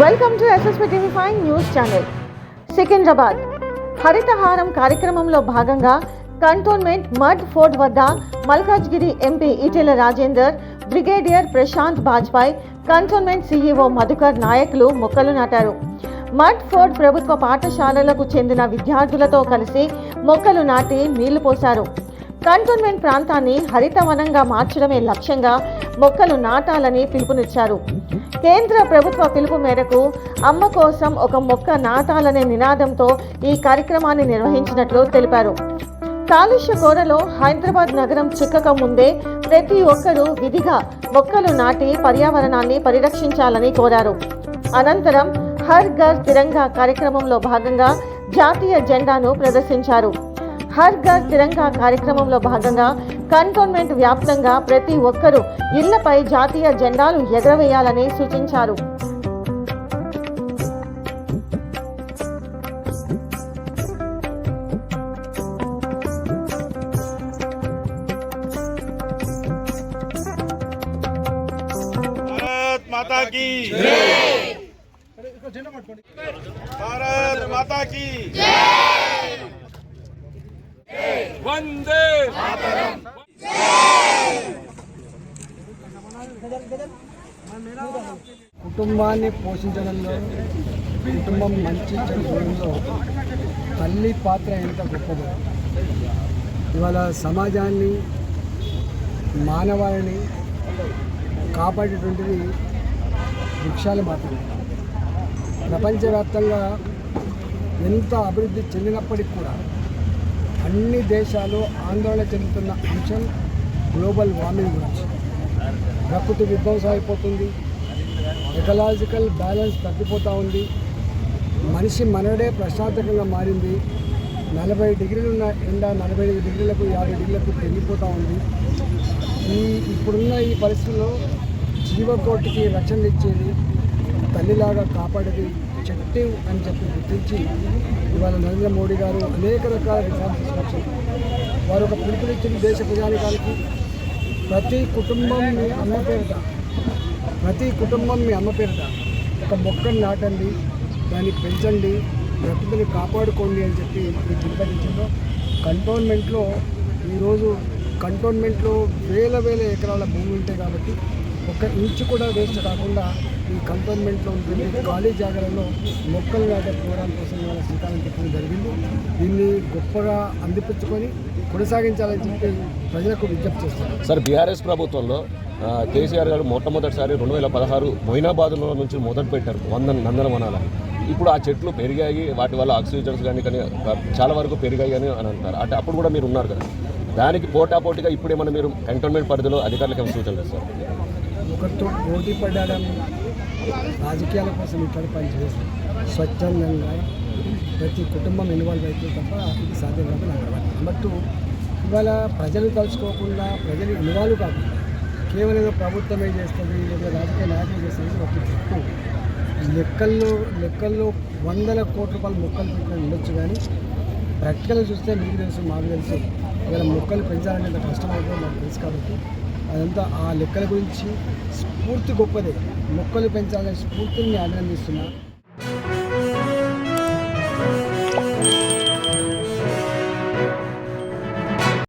Welcome to SSP TV five news channel Secunderabad. Harithaharam కార్యక్రమంలో భాగంగా cantonment mud fort వద్ద Malkajgiri MP Etela Rajender brigadier Prashant Bajpai cantonment CEO Madhukar నాయకులు మొక్కలు నాటారు. Mud fort ప్రభుత్వ పాఠశాలలకు చెందిన విద్యార్థులతో కలిసి మొక్కలు నాటి నీళ్ళు పోశారు. కంటోన్మెంట్ ప్రాంతాన్ని హరితవనంగా మార్చడమే లక్ష్యంగా మొక్కలు నాటాలని పిలుపునిచ్చారు. కేంద్ర ప్రభుత్వ పిలుపు మేరకు అమ్మ కోసం ఒక మొక్క నాటాలనే నినాదంతో ఈ కార్యక్రమాన్ని నిర్వహించినట్లు తెలిపారు. కాలుష్య కోరలో హైదరాబాద్ నగరం చిక్కక ముందే ప్రతి ఒక్కరూ విధిగా మొక్కలు నాటి పర్యావరణాన్ని పరిరక్షించాలని కోరారు. అనంతరం హర్ ఘర్ తిరంగా కార్యక్రమంలో భాగంగా జాతీయ జెండాను ప్రదర్శించారు. హర్ ఘర్ తిరంగా కార్యక్రమంలో భాగంగా కంటోన్మెంట్ వ్యాప్తంగా ప్రతి ఒక్కరూ ఇళ్లపై జాతీయ జెండాలు ఎగరవేయాలని సూచించారు भारत माता की भारत माता की वंदे కుటుంబాన్ని పోషించడంలో కుటుంబం మంచి చెడులో తల్లి పాత్ర ఎంత గొప్పదో. ఇవాళ సమాజాన్ని మానవాళిని కాపాడేటువంటిది వృక్షాలు మాత్రమే. ప్రపంచవ్యాప్తంగా ఎంత అభివృద్ధి చెందినప్పటికి కూడా అన్ని దేశాలు ఆందోళన చెందుతున్న అంశం గ్లోబల్ వార్మింగ్ గురించి. ప్రకృతి విధ్వంసం అయిపోతుంది. ఎకలాజికల్ బ్యాలెన్స్ తగ్గిపోతూ ఉంది. మనిషి మనడే ప్రశాంతకంగా మారింది. నలభై డిగ్రీలు ఉన్న ఎండ నలభై ఐదు డిగ్రీలకు యాభై డిగ్రీలకు పెరిగిపోతూ ఉంది. ఈ ఇప్పుడున్న ఈ పరిస్థితుల్లో జీవకోటికి రక్షణ ఇచ్చేది తల్లిలాగా కాపాడేది చెట్టు అని చెప్పి గుర్తించి ఇవాళ నరేంద్ర మోడీ గారు అనేక రకాల రిఫార్మ్స్ తీసుకొచ్చారు. వారు ఒక పిలుపునిచ్చింది దేశ ప్రజానికానికి ప్రతి కుటుంబం మీ అమ్మ పేరిట ప్రతి కుటుంబం మీ అమ్మ పేరిట ఒక మొక్కను నాటండి దాన్ని పెంచండి ప్రకృతిని కాపాడుకోండి అని చెప్పి మీకు పిలుపునిచ్చిందో కంటోన్మెంట్లో ఈరోజు కంటోన్మెంట్లో వేల వేల ఎకరాల భూమి ఉంటాయి కాబట్టి ఒక ఇంచు కూడా వేస్ట్ కాకుండా ఈ కంటోన్మెంట్లో ఉంటుంది ఖాళీ జాగాలలో మొక్కలు నాటే ప్రోగ్రాం కోసం ఇవాళ శ్రీకారం చెప్పడం జరిగింది. దీన్ని గొప్పగా అందిపించుకొని కొనసాగించాలని చెప్పి ప్రజలకు విజ్ఞప్తి చేస్తారు సార్ బీఆర్ఎస్ ప్రభుత్వంలో కేసీఆర్ గారు మొట్టమొదటిసారి రెండు వేల పదహారు మొయినాబాద్లో నుంచి మొదలు పెట్టారు వంద నందనవనాలని ఇప్పుడు ఆ చెట్లు పెరిగాయి వాటి వల్ల ఆక్సిజన్స్ కానీ కానీ చాలా వరకు పెరిగాయి అని అని అంటారు. అంటే అప్పుడు కూడా మీరు ఉన్నారు కదా. దానికి పోటాపోటీగా ఇప్పుడేమన్నా మీరు కంటోన్మెంట్ పరిధిలో అధికారులకు ఏమైనా సూచనలు ఇస్తారు? ఒకరితో పోటీ పడడం రాజకీయాల కోసం ఇక్కడ పనిచేసి స్వచ్ఛందంగా ప్రతి కుటుంబం ఇన్వాల్వ్ అయితే తప్ప ఇది సాధ్యం కాదు నాకు అర్థం. నెంబర్ టూ ఇవాళ ప్రజలు కలుసుకోకుండా ప్రజలు ఇన్వాల్వ్ కాకుండా కేవలం ప్రభుత్వమే చేస్తుంది లేదా రాజకీయ నాయకులు చేస్తుంది ఒక చెప్పు లెక్కల్లో లెక్కల్లో వందల కోట్ల రూపాయలు మొక్కలు పెట్టిన ఉండొచ్చు కానీ ప్రాక్టికల్గా చూస్తే మీకు తెలుసు మాకు తెలుసు ఇలా మొక్కలు పెంచాలంటే ఎంత కష్టం అవుతుందో మాకు తెలుసు కాబట్టి అదంతా ఆ లెక్కల గురించి స్ఫూర్తి గొప్పదే. మొక్కలు పెంచాలనే స్ఫూర్తిని అభినందిస్తున్నాను